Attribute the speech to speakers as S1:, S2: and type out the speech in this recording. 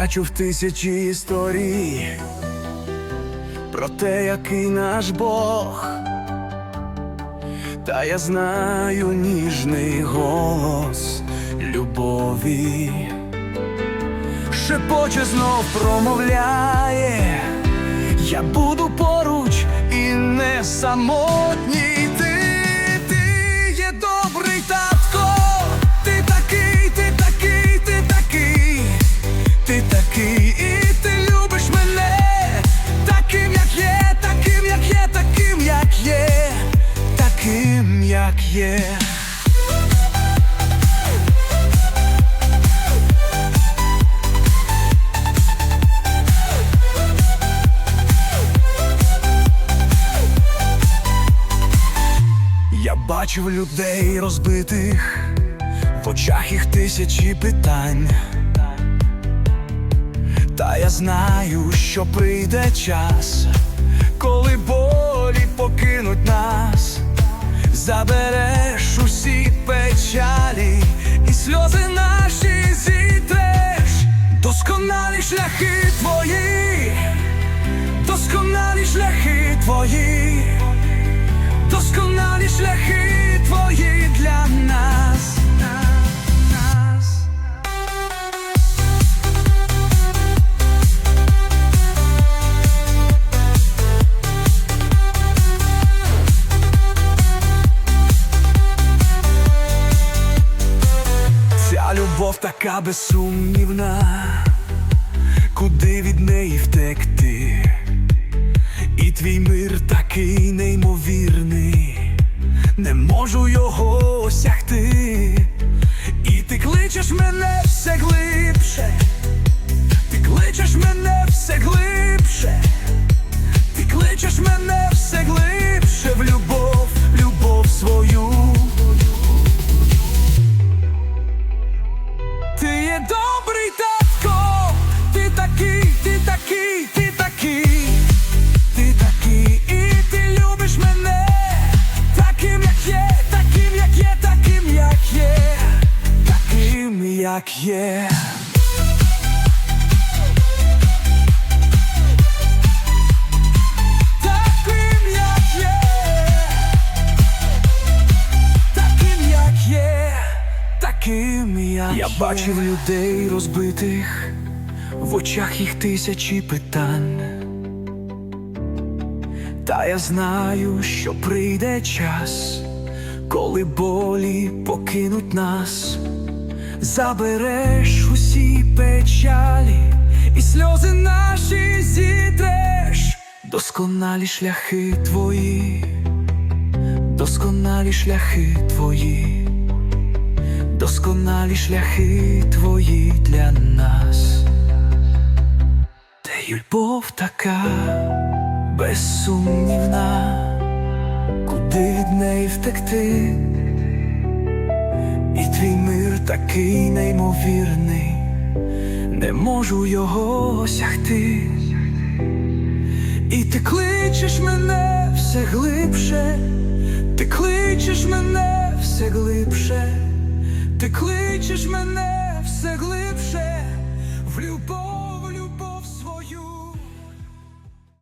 S1: Я чув тисячі історій про те, який наш Бог, та я знаю ніжний голос любові, шепоче знов промовляє, я буду поруч і не самотній. І ти любиш мене, таким, як є, таким, як є, таким, як є, таким, як є. Я бачив людей розбитих, в очах їх тисячі питань. Знаю, що прийде час, коли болі покинуть нас, забереш усі печалі і сльози наші зітреш, досконалі шляхи твої, досконалі шляхи твої, любов така безсумнівна, куди від неї втекти, і твій мир такий неймовірний, не можу його осягти, і ти кличеш мене все глибше, таким, є. Таким, як є, таким, як є, таким, як Я бачив людей розбитих, в очах їх тисячі питань. Та я знаю, що прийде час, коли болі покинуть нас, забереш усі печалі і сльози наші зітреш, досконалі шляхи твої, досконалі шляхи твої, досконалі шляхи твої для нас, та любов така безсумнівна, куди від неї втекти, і твій мир такий неймовірний, не можу його осягти. І ти кличеш мене все глибше, ти кличеш мене все глибше, ти кличеш мене все глибше.